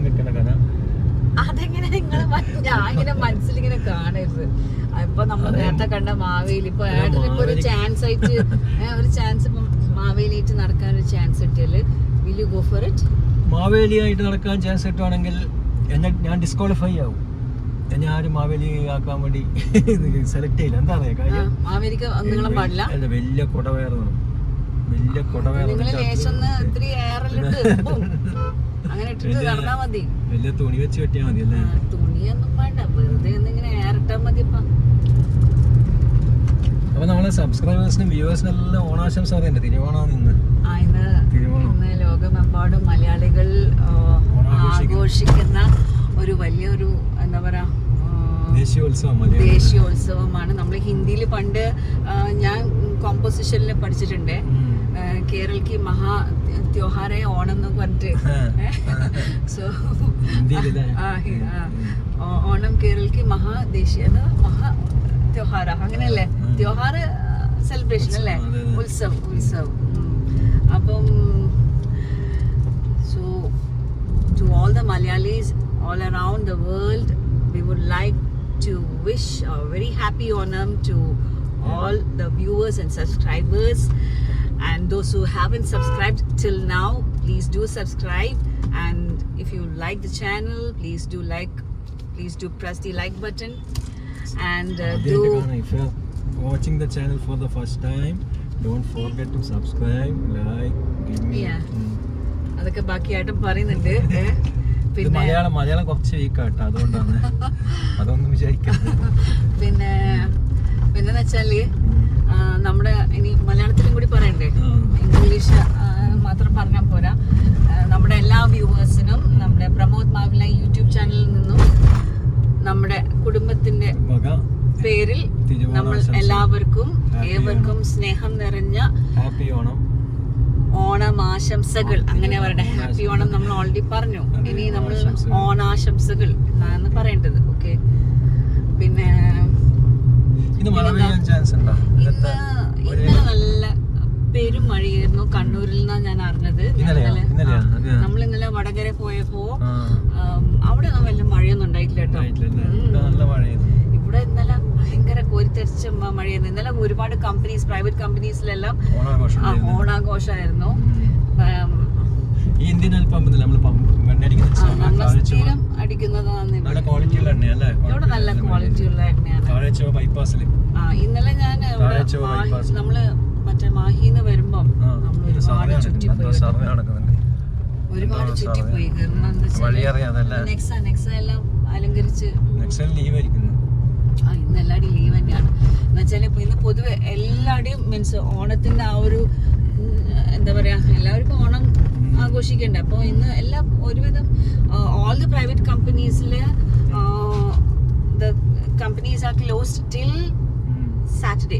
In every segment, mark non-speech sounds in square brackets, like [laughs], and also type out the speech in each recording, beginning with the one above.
Motivation കിട്ടുന്ന കഥ. അതെങ്ങനെ നിങ്ങൾ ഞാൻ ഇങ്ങനെ മനസ്സിലിങ്ങനെ കാണരുത്. ഇപ്പൊ നമ്മൾ നേരത്തെ കണ്ട മാവേലി ഇപ്പൊ ഏട്ടന് ഇപ്പൊ ഒരു ചാൻസ് ആയിട്ട് ഒരു ചാൻസ് ഇപ്പം മാവേലിയായിട്ട് നടക്കാൻ ഒരു ചാൻസ് കിട്ടിയാൽ will you go for it മാവേലിയായിട്ട് നടക്കാൻ ചാൻസ് കിട്ടുവാണെങ്കിൽ എന്നെ ഞാൻ ഡിസ്ക്വാളിഫൈ ആവും. എന്നെ ആരും മാവേലി ആക്കാൻ വേണ്ടി സെലക്ട് ചെയ്യില്ല. എന്താ പറയാ കാര്യം? മാവേലിക്ക് പാടില്ല അല്ല വലിയ കുടവയർ വേണം വലിയ കുടവയർ അങ്ങനെ ഇട്ടിട്ട് കടന്നാ മതി. വലിയ തുണി വെച്ച് കെട്ടിയാ മതി അല്ലേ? തുണിയൊന്നും വേണ്ട. വെറുതെ ഇങ്ങനെ എയറിട്ടാ മതി ഇപ്പൊ. അപ്പൊ നമ്മളെ സബ്സ്ക്രൈബേഴ്സിനും വ്യൂവേഴ്സിനും എല്ലാം ഓണാശംസ അറിയണ്ടേ തിരുവോണം ഇന്ന്. ഇന്ന് ലോകമെമ്പാടും മലയാളികൾ ആഘോഷിക്കുന്ന ഒരു വലിയൊരു എന്താ പറയാ ദേശീയോത്സവമാണ്. നമ്മൾ ഹിന്ദിയിൽ പണ്ട് ഞാൻ കോമ്പോസിഷനിൽ പഠിച്ചിട്ടുണ്ട്. ഉം. ആ, കേരൾ കി മഹാ ത്യോഹാരെ ഓണം എന്ന് പറഞ്ഞിട്ട് ആ, സോ ഹിന്ദിയിലല്ലേ? ഓണം കേരൾ കി മഹാ ദേശീയ അത് മഹാ ത്യോഹാര അങ്ങനെയല്ലേ ഉം. ത്യോഹാർ സെലിബ്രേഷൻ അല്ലേ അതെ, അതെ. ഉത്സവ് ഉത്സവ് ഉം. അപ്പം so to all the Malayalis all around the world, we would like to wish a very happy Onam to all the viewers and subscribers. And those who haven't subscribed till now, please do subscribe. And if you like the channel, please do like, please do press the like button. And uh, do If you are watching the channel for the first time, don't forget to subscribe, like, give me. Yeah. അതൊക്കെ ബാക്കിയായിട്ടും പറയുന്നുണ്ട് പിന്നെ മലയാളം മലയാളം കുറച്ച് വീക്കാട്ടോ അതുകൊണ്ടാണ് അതൊന്നും വിചാരിക്കാം പിന്നെ പിന്നെന്ന് വെച്ചാൽ നമ്മുടെ ഇനി മലയാളത്തിലും കൂടി പറയണ്ടേ? ഇംഗ്ലീഷ് മാത്രം പറഞ്ഞാൽ പോരാ. നമ്മുടെ എല്ലാ വ്യൂവേഴ്സിനും നമ്മുടെ പ്രമോദ് മാവില യൂട്യൂബ് ചാനലിൽ നിന്നും നമ്മുടെ കുടുംബത്തിന്റെ പേരിൽ നമ്മൾ എല്ലാവർക്കും ഏവർക്കും സ്നേഹം നിറഞ്ഞ ഹാപ്പി ഓണം. ഓണം ആശംസകൾ അങ്ങനെ അവരുടെ ഹാപ്പി ഓണം നമ്മൾ ഓൾറെഡി പറഞ്ഞു. ഇനി നമ്മൾ ഓണാശംസകൾ. ഓണാശംസകൾ എന്നാണ് പറയേണ്ടത്. ഓക്കെ പിന്നെ ഇത് മഴ പെയ്യാൻ ചാൻസ് ഉണ്ടോ? ഇന്ന് നല്ല പെരും മഴയായിരുന്നു കണ്ണൂരിൽ നിന്നാണ് ഞാൻ അറിഞ്ഞത്? നമ്മൾ ഇന്നലെ വടകര പോയപ്പോ അവിടെ വലിയ മഴയൊന്നും ഉണ്ടായിട്ടില്ല കേട്ടോ. ഇവിടെ ഇന്നലെ ഭയങ്കര കോരിത്തെറിച്ച മഴയായിരുന്നു. ഇന്നലെ ഒരുപാട് കമ്പനീസ് പ്രൈവറ്റ് കമ്പനീസിലെല്ലാം. ഓണാഘോഷമായിരുന്നു. ഈ ഇന്ത്യൻ പമ്പ് നമ്മൾ എണ്ണ ചുവ നല്ല ഇവിടെ. ക്വാളിറ്റിയുള്ള നല്ല ക്വാളിറ്റി ഉള്ള എണ്ണയാണ്. താഴെ ചുവ ബൈപ്പാസിൽ ആ ഇന്നലെ ഞാൻ നമ്മൾ മറ്റേ മാഹിന്ന് വരുമ്പം നമ്മൾ ഒരുപാട് ചുറ്റിപ്പോയി ഒരുപാട് കാരണം നെക്സ നെക്സ എല്ലാം അലങ്കരിച്ച് ഇന്ന് ലീവ് തന്നെയാണ്. എന്നുവെച്ചാൽ ഇന്ന് പൊതുവെ എല്ലാവരുടെയും മീൻസ് ഓണത്തിന്റെ ആ ഒരു ഉം, എന്താ പറയാ എല്ലാവർക്കും ഓണം ആഘോഷിക്കണ്ടേ? അപ്പോൾ ഇന്ന് എല്ലാ ഒരുവിധം all the private കമ്പനീസിൽ the companies are closed till Saturday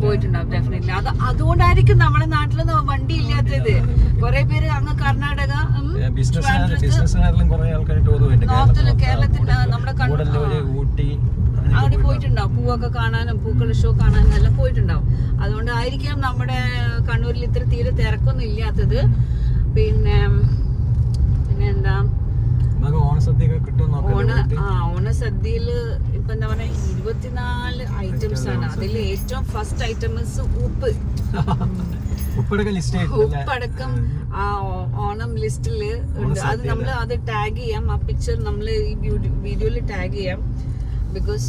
പോയിട്ടുണ്ടാവും ഡെഫിനറ്റ്ലി അത് അതുകൊണ്ടായിരിക്കും നമ്മുടെ നാട്ടിലൊന്നും വണ്ടി ഇല്ലാത്തത് കുറെ പേര് അങ്ങ് കർണാടക നോർത്തിൽ കേരളത്തിൽ നമ്മുടെ ഊട്ടി അവിടെ പോയിട്ടുണ്ടാവും. പൂവൊക്കെ കാണാനും പൂക്കൾ ഷോ കാണാനും എല്ലാം പോയിട്ടുണ്ടാവും. അതുകൊണ്ടായിരിക്കാം നമ്മുടെ കണ്ണൂരിൽ ഇത്ര തീരെ തിരക്കൊന്നും ഇല്ലാത്തത്. പിന്നെ പിന്നെ എന്താ നമുക്ക് ഓണസദ്യയൊക്കെ കിട്ടും ഓണ ആ ഓണസദ്യയിൽ ഇപ്പൊ എന്താ പറയാ ഇരുപത്തിനാല് ഐറ്റംസ് ആണ്. അതിൽ ഏറ്റവും ഫസ്റ്റ് ഐറ്റംസ് ഉപ്പ്. [laughs] ഉപ്പടക്കം ആ ഓണം ലിസ്റ്റിൽ ഉണ്ട്. അത് നമ്മൾ അത് ടാഗ് ചെയ്യാം. ആ പിക്ചർ നമ്മൾ ഈ വീഡിയോയിൽ ടാഗ് ചെയ്യാം. Because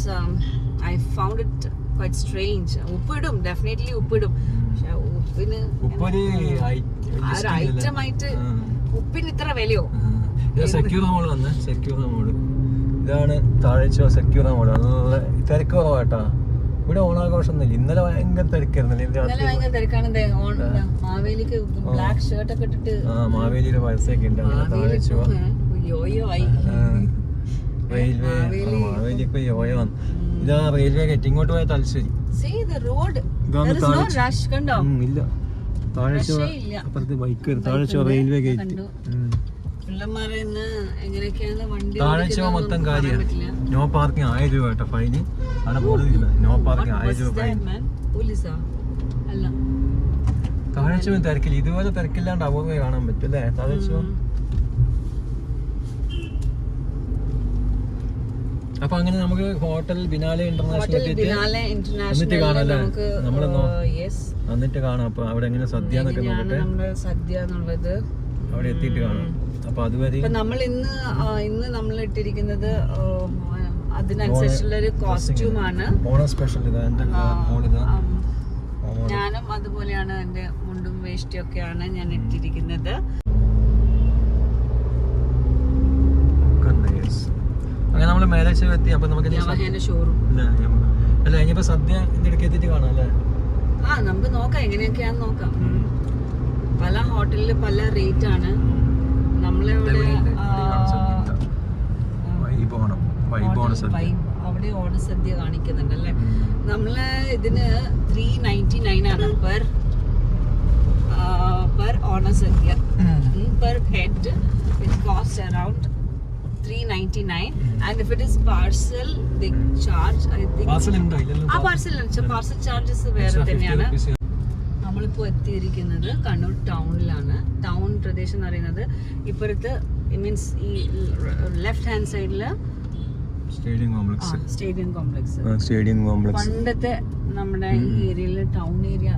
I found it quite strange ഉപ്പിടും definitely ഉപ്പിടും പക്ഷെ ഉപ്പിന് ഒരു ഐറ്റം ആയിട്ട് ഉപ്പിന് ഇത്ര വിലയോ സെക്യൂർ വന്ന് സെക്യൂർ ഇതാണ് താഴ്ച സെക്യൂർ മോഡ് നല്ല തിരക്ക് കുറവാട്ടാ ഇവിടെ ഓണാഘോഷം ഒന്നുമില്ല ഇന്നലെ ഭയങ്കര തിരക്കായിരുന്നല്ലേ ഇന്ന് ഇന്നലെ ഭയങ്കര തിരക്കാണ് മാവേലിക്ക് ബ്ലാക്ക് ഷർട്ട് ഒക്കെ ഇട്ടിട്ട് ആ മാവേലിയുടെ പരസ്യമൊക്കെ ഉണ്ട് യോയോ ആയി റെയിൽവേ മാവേലി. മാവേലി ഇപ്പൊ യോയ വന്നു. ഇതാ റെയിൽവേ കയറ്റി ഇങ്ങോട്ട് പോയ തലശ്ശേരി. See the road. ഇതാണ് There is no rush. കണ്ടോ? ഉം, ഇല്ല. ഇല്ല. അപ്പുറത്ത് ബൈക്ക് ഉണ്ട്. റെയിൽവേ താഴ്ച ഓടിക്കുന്നതെന്നൊന്നും മൊത്തം കാര്യം. നോ പാർക്കിംഗ് ആയിരം രൂപ കേട്ടോ ഫൈന് അവിടെ ബോർഡ് നോ പാർക്കിംഗ് ആയിരം രൂപ ഫൈൻ? പോലീസാ? തിരക്കില്ല. ഇതുപോലെ തിരക്കില്ലാണ്ട് അപൂർവം കാണാൻ പറ്റും അല്ലേ? താഴേച്ചു അപ്പൊ അങ്ങനെ നമുക്ക് ഹോട്ടൽ ബിനാലെ ഇന്റർനാഷണൽ? നമുക്ക് എന്നിട്ട് കാണാം. അപ്പൊ അവിടെ എങ്ങനെ സദ്യ എന്നൊക്കെ നോക്കട്ടെ. സദ്യ എന്നുള്ളത്? അവിടെ എത്തിയിട്ട് കാണാം. അപ്പൊ അതുവരെ നമ്മൾ ഇന്ന് ഇന്ന് നമ്മൾ ഇട്ടിരിക്കുന്നത് അതിനനുസരിച്ചുള്ള ഒരു കോസ്റ്റ്യൂം ആണ്. ഓണം സ്പെഷ്യൽ ഞാനും അതുപോലെയാണ് എന്റെ മുണ്ടും വേഷ്ടിയൊക്കെയാണ് ഞാൻ ഇട്ടിരിക്കുന്നത്. മേലേശ്ശ എത്തി അപ്പൊ നമുക്ക് സദ്യ- ഷോറൂം അല്ല ഇനിയിപ്പോ സദ്യ ഇതിന്റെ ഇടയ്ക്ക് എത്തിയിട്ട് കാണാം അല്ലേ? ആ നമുക്ക് നോക്കാം എങ്ങനെയൊക്കെയാന്ന് നോക്കാം. പല ഹോട്ടലിൽ പല റേറ്റ് ആണ്. നമ്മളിവിടെ അവിടെ സദ്യ. ഓണ സദ്യ കാണിക്കുന്നുണ്ട് അല്ലേ? നമ്മൾ ഇതിന് ത്രീ നയന്റി നയൻ ആണ് per per Onasadya per head it cost around three ninety nine and if it is parcel the charge I think parcel ഉണ്ടോ ഇല്ലല്ലോ ആ പാർസൽ പാർസൽ ചാർജസ് വേറെ തന്നെയാണ്. നമ്മളിപ്പോൾ എത്തിയിരിക്കുന്നത് കണ്ണൂർ ടൗണിലാണ്. ടൗൺ പ്രദേശം എന്ന് പറയുന്നത് ഇപ്പുറത്ത് മീൻസ് ഈ ലെഫ്റ്റ് ഹാൻഡ് സൈഡിൽ stadium complex stadium complex stadium complex പണ്ടത്തെ നമ്മുടെ ഈ ഏരിയയിൽ ടൗൺ ഏരിയ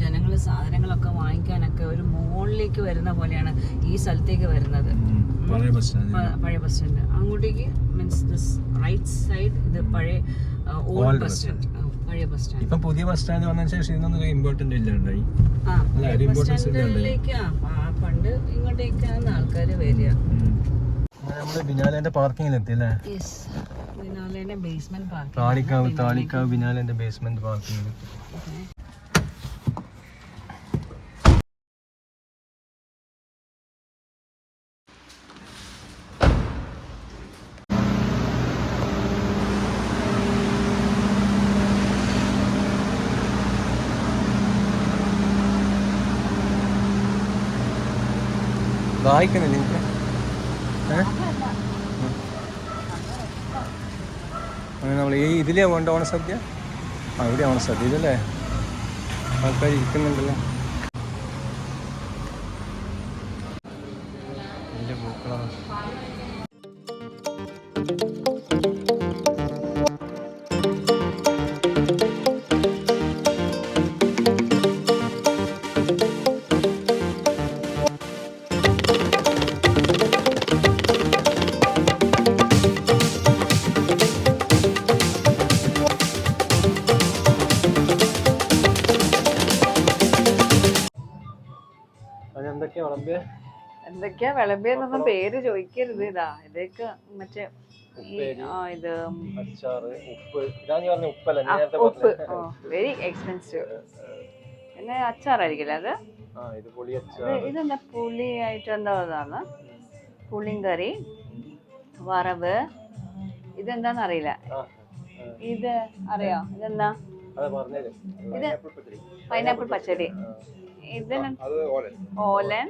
ജനങ്ങൾ സാധനങ്ങളൊക്കെ വാങ്ങിക്കാനൊക്കെ ഒരു മുകളിലേക്ക് വരുന്ന പോലെയാണ് ഈ സ്ഥലത്തേക്ക് വരുന്നത്. പഴയ ബസ് സ്റ്റാൻഡ്. അങ്ങോട്ടേക്ക് മീൻസ് ദിസ് റൈറ്റ് സൈഡ് ഇത് പഴയ ഓൾഡ് ബസ് സ്റ്റാൻഡ്. പഴയ ബസ് സ്റ്റാൻഡ്. ഇപ്പൊ പുതിയ ബസ് സ്റ്റാൻഡ് വന്നതിന് ശേഷം ഇതൊന്നും ഇമ്പോർട്ടന്റ് ഇല്ലാണ്ടായി പണ്ട് ഇങ്ങോട്ടേക്കാണ് ആൾക്കാർ വരിക. നമ്മൾ ബിനാലേന്റെ പാർക്കിംഗിൽ എത്തി അല്ലേ ബേസ്മെന്റ് പാർക്ക് താളിക്കാവ് താളിക്കാവ് ബിനാലേന്റെ ബേസ്മെന്റ് പാർക്കിങ്ങിൽ ദാഹിക്കണില്ല എനിക്ക് നമ്മൾ ഈ ഇതിലേ കൊണ്ട് ഓണസദ്യ? ആ ഇവിടെ ഓണസദ്യ ഇതല്ലേ? ആൾക്കാർ ഇരിക്കുന്നുണ്ടല്ലോ. വലിയ പൂക്കളാണ്. അതെന്തൊക്കെയാ വിളമ്പിയ എന്തൊക്കെയാ വിളമ്പിയെന്നൊന്നും പേര് ചോദിക്കരുത് ഇതാ. ഇതൊക്കെ മറ്റേ ഇത് അച്ചാറ് ഉപ്പ്. ഇതാ നീ പറഞ്ഞ ഉപ്പല്ല? നേരത്തെ ഉപ്പ്. Very expensive. പിന്നെ അച്ചാറായിരിക്കില്ല അത്? ഇത് പുളി അച്ചാർ ഇതെന്താ പുളി ആയിട്ട് എന്താ ഇതാണ്? പുളിയും കറി വറവ്. ഇതെന്താന്ന് അറിയില്ല. ഇത് അറിയോ? ഇതെന്താ? ഇത് പൈനാപ്പിൾ പച്ചടി. ഇതിന് ഓലൻ. ഓലൻ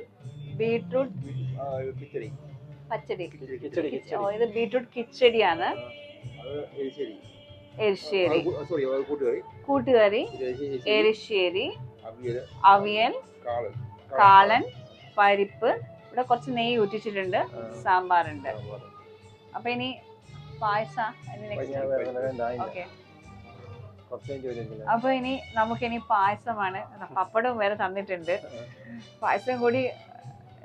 ബീട്രൂട്ട് പച്ചടി. കിച്ചടി ഓ, ഇത് ബീട്രൂട്ട് കിച്ചടിയാണ്. അത് എരിശ്ശേരി. എരിശ്ശേരി. സോറി അത് കൂട്ടുകറി. കൂട്ടുകറി എരിശ്ശേരി അവിയൽ അവിയൽ കാളൻ കാളൻ പരിപ്പ്. ഇവിടെ കുറച്ച് നെയ്യ് ഊറ്റിച്ചിട്ടുണ്ട് സാമ്പാറുണ്ട്. അപ്പൊ ഇനി പായസ ഓക്കെ. അപ്പൊ ഇനി നമുക്കിനി പായസമാണ്. പപ്പടവും വേറെ തന്നിട്ടുണ്ട്. പായസം കൂടി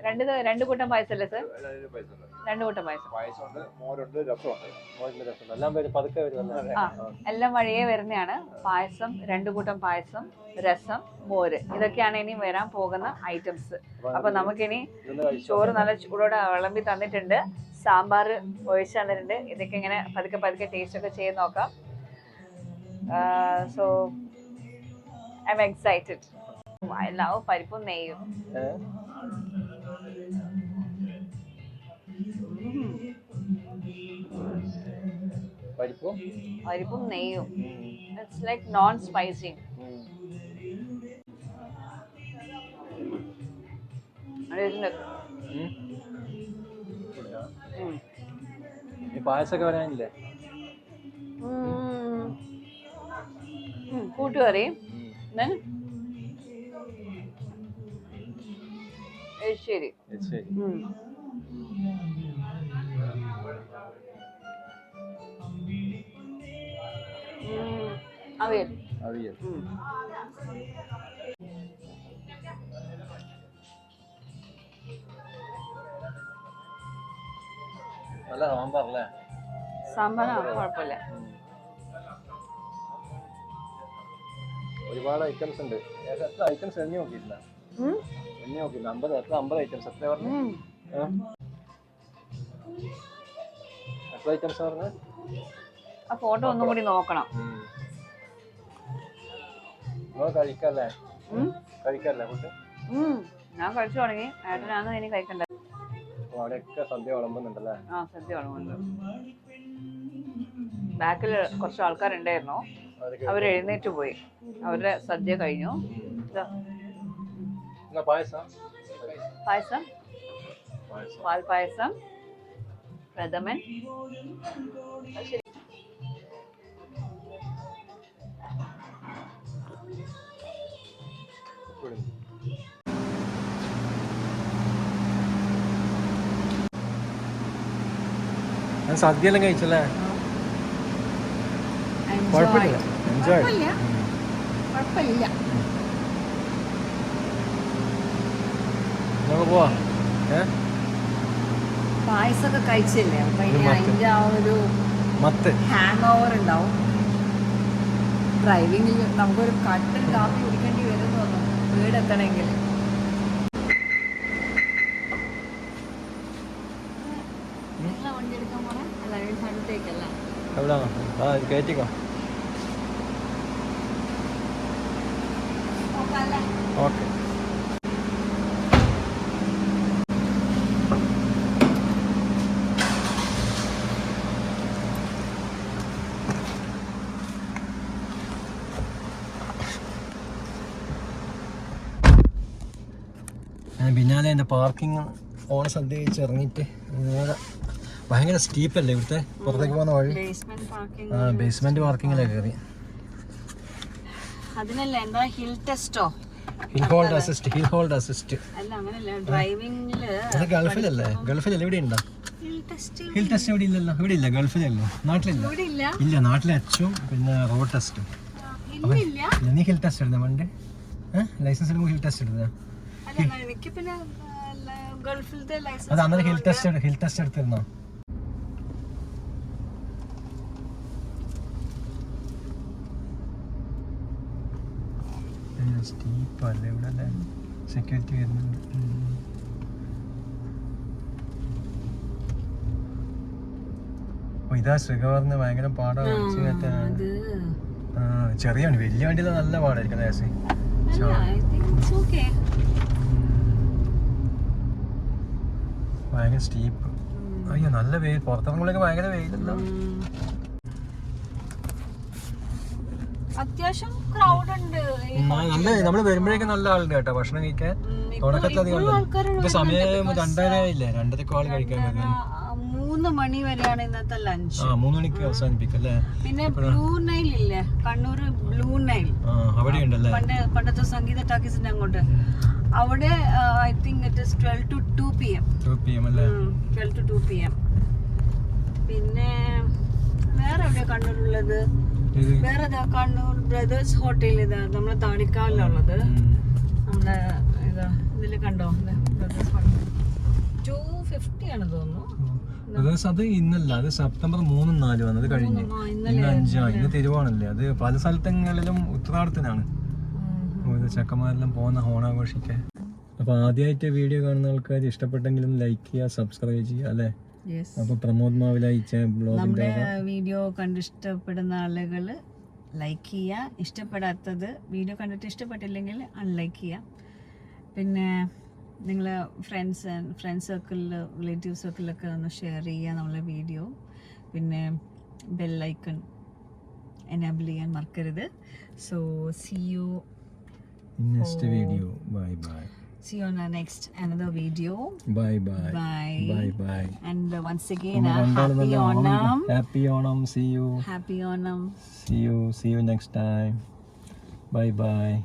രണ്ട് രണ്ടു കൂട്ടം പായസല്ലേ സർ? രണ്ടു കൂട്ടം പായസം. എല്ലാം വഴിയേ വരുന്നതാണ്. പായസം രണ്ട് കൂട്ടം പായസം രസം മോര്. ഇതൊക്കെയാണ് ഇനി വരാൻ പോകുന്ന ഐറ്റംസ്. അപ്പൊ നമുക്കിനി ചോറ് നല്ല ചൂടോടെ വിളമ്പി തന്നിട്ടുണ്ട്. സാമ്പാർ ഒഴിച്ചു തന്നിട്ടുണ്ട്. ഇതൊക്കെ ഇങ്ങനെ പതുക്കെ പതുക്കെ ടേസ്റ്റ് ഒക്കെ ചെയ്ത് നോക്കാം. So I am excited love പരിപ്പും നെയ്യും. പരിപ്പും? പരിപ്പും നെയ്യും. ഇറ്റ്സ് ലൈക്ക് നോൺ സ്പൈസി പായസൊക്കെ വരാനില്ലേ? കൂട്ടുകറി then എരിശ്ശേരി. ശരി ഉം. ഉം. അവിയൽ. അവിയൽ. ഉം. നല്ല സാമ്പാറല്ലേ? സാമ്പാറാണ് കുഴപ്പമില്ല. ഒരുപാട് ഐറ്റംസ് ഉണ്ട്. എത്ര ഐറ്റംസ് എണ്ണി നോക്കിയിട്ടില്ല. എണ്ണി നോക്കിയില്ല അമ്പത് എത്ര അമ്പത് ഐറ്റംസ് എത്ര പറഞ്ഞു? എത്ര ഐറ്റംസ് പറഞ്ഞു? ആ ഫോട്ടോ ഒന്നും കൂടി നോക്കണം. കഴിക്കല്ലേ. കഴിക്കല്ലേ ഫുഡ് ഞാൻ കഴിച്ചു തുടങ്ങി. ഏട്ടനാണ് ഇനി കഴിക്കണ്ട? അവിടെയൊക്കെ സദ്യ വിളമ്പുന്നുണ്ടല്ലേ? ആ സദ്യ വിളമ്പുന്നുണ്ട്. ബാക്കിൽ കുറച്ച് ആൾക്കാരുണ്ടായിരുന്നു. അവർ എഴുന്നേറ്റ് പോയി. അവരുടെ സദ്യ കഴിഞ്ഞു. പായസം പായസം? പായസം. പാൽ പായസം. പ്രഥമൻ. സദ്യ എല്ലാം കഴിച്ചല്ലേ? കുഴപ്പമില്ല. കുഴപ്പമില്ല. കുഴപ്പമില്ല. പായസമൊക്കെ കഴിച്ചില്ലേ? അപ്പൊ ഇനി ഇത് അതിന്റെ ആ ഒരു ഹാങ് ഓവർ ഉണ്ടാവും. ഡ്രൈവിംഗിൽ നമുക്കൊരു കട്ടൻ കാപ്പി കുടിക്കേണ്ടി വരും തോന്നുന്നു. വീടെത്തണമെങ്കിൽ. വണ്ടി എടുക്കാൻ പോണേ? അല്ല അടുത്തേക്കല്ല? എവിടാ ആ കയറ്റിക്കോ ഓക്കെ പിന്നാലെ എന്റെ പാർക്കിംഗ് ഓണ സദ്യ കഴിച്ച് ഇറങ്ങിയിട്ട് നേരെ ഭയങ്കര സ്റ്റീപ്പല്ലേ ഇവിടുത്തെ? പുറത്തേക്ക് പോകുന്ന വഴി? ആ ബേസ്മെന്റ് പാർക്കിങ്ങിലൊക്കെ കയറി അതിനല്ല എന്താ hill ടെസ്റ്റോ hill hold assist hill hold assist അല്ല അങ്ങനല്ല ഡ്രൈവിംഗിൽ അത് ഗൾഫിലല്ലേ? ഗൾഫിലല്ലേ? ഇവിടെ ഉണ്ടോ ഹിൽ ടെസ്റ്റ് ഇവിടെ ഇല്ലല്ലോ. ഇവിടെ ഇല്ല ഗൾഫിലല്ലോ? നാട്ടിലില്ല. ഇവിടെ ഇല്ല ഇല്ല നാട്ടിലെ അച്ചും പിന്നെ റോഡ് ടെസ്റ്റും ഇല്ലില്ല. നീ ഹിൽ ടെസ്റ്റ് എടുത്ത ലൈസൻസ് എടുക്കുമ്പോൾ ഹിൽ ടെസ്റ്റ് എടുത്തത്? എനിക്ക് പിന്നെ ഗൾഫിലത്തെ അത് ലൈസൻസ് അന്നേരം ഹിൽ ടെസ്റ്റ് ഹിൽ ടെസ്റ്റ് എടുത്തിരുന്നോ? സ്റ്റീപ്പല്ലേ ഇവിടെ അല്ലേ? സെക്യൂരിറ്റി വരുന്നുണ്ട്. ഇതാ ശ്രീകവർന്ന് ഭയങ്കര പാടാ വലിച്ചു കയറ്റാൻ. അത്. ആ ചെറിയ വണ്ടി വലിയ വണ്ടിയിൽ നല്ല പാടായിരിക്കും ദേശി അല്ല ഐ തിങ്ക് ഇറ്റ്സ് ഓക്കേ ഭയങ്കര സ്റ്റീപ്പ് അയ്യോ നല്ല വെയിൽ. പുറത്തിറങ്ങുമ്പോഴേക്ക് ഭയങ്കര വെയിലല്ലോ? അത്യാവശ്യം ക്രൗഡ് ഉണ്ട്. നല്ല നമ്മൾ വരുമ്പോഴേക്കും നല്ല ആളുണ്ട് കേട്ടോ. ഭക്ഷണം കഴിക്കാൻ. തുടക്കത്തിൽ അധികം ഇപ്പൊ സമയം രണ്ടര ഇല്ലേ രണ്ടരക്ക് ആൾ കഴിക്കാൻ മൂന്ന് മണി വരെയാണ് ഇന്നത്തെ ലഞ്ച് ആ മൂന്ന് മണിക്ക് അവസാനിപ്പിക്കും അല്ലേ? പിന്നെ ബ്ലൂ നൈൽ ഇല്ലേ? കണ്ണൂർ ബ്ലൂ നൈൽ അവിടെ ഉണ്ടല്ലേ പണ്ട് പണ്ടത്തെ സംഗീത ടാക്കീസിന്റെ അങ്ങോട്ട്. അവിടെ I think it is twelve to two P M two P M അല്ലേ? Twelve to two P M പിന്നെ വേറെ എവിടെയാണ് കണ്ണൂരുള്ളത്? വേറെ ഇതാ കണ്ണൂർ ബ്രദേഴ്സ് ഹോട്ടൽ ഇതാ നമ്മളെ താണിക്കാവിലുള്ളത് നമ്മുടെ ഇതാ ഇതിൽ കണ്ടോ? ടു ഫിഫ്റ്റി ആണ് തോന്നുന്നു. ബ്രദേഴ്സ് അത് ഇന്നല്ല അത് സെപ്റ്റംബർ മൂന്നും നാലും ആണ് അത് കഴിഞ്ഞ്. ഇന്ന് അഞ്ചാ ഇന്ന് തിരുവോണല്ലേ അത് പല സ്ഥലങ്ങളിലും ഉത്തരാടത്തിനാണ്. ഓരോ ചെക്കന്മാരെല്ലാം പോകുന്ന ഹോണാഘോഷിക്കാൻ അപ്പോൾ ആദ്യമായിട്ട് വീഡിയോ കാണുന്ന ആൾക്കാർ ഇഷ്ടപ്പെട്ടെങ്കിലും ലൈക്ക് ചെയ്യുക സബ്സ്ക്രൈബ് ചെയ്യുക അല്ലേ? പ്രമോദ് മാവില നമ്മുടെ വീഡിയോ കണ്ട് ഇഷ്ടപ്പെടുന്ന ആളുകൾ ലൈക്ക് ചെയ്യുക ഇഷ്ടപ്പെടാത്തത് വീഡിയോ കണ്ടിട്ട് ഇഷ്ടപ്പെട്ടില്ലെങ്കിൽ അൺലൈക്ക് ചെയ്യുക പിന്നെ നിങ്ങൾ ഫ്രണ്ട്സ് ഫ്രണ്ട്സ് സർക്കിളിൽ റിലേറ്റീവ് സർക്കിളിലൊക്കെ ഒന്ന് ഷെയർ ചെയ്യുക നമ്മളെ വീഡിയോ പിന്നെ ബെല്ലൈക്കൺ എനാബിൾ ചെയ്യാൻ മറക്കരുത്. So see you next video bye bye See you on our next another video. Bye bye. Bye. Bye bye. And uh, once again, uh, happy Onam. Happy Onam. See you. Happy Onam. See you. See you next time. Bye bye.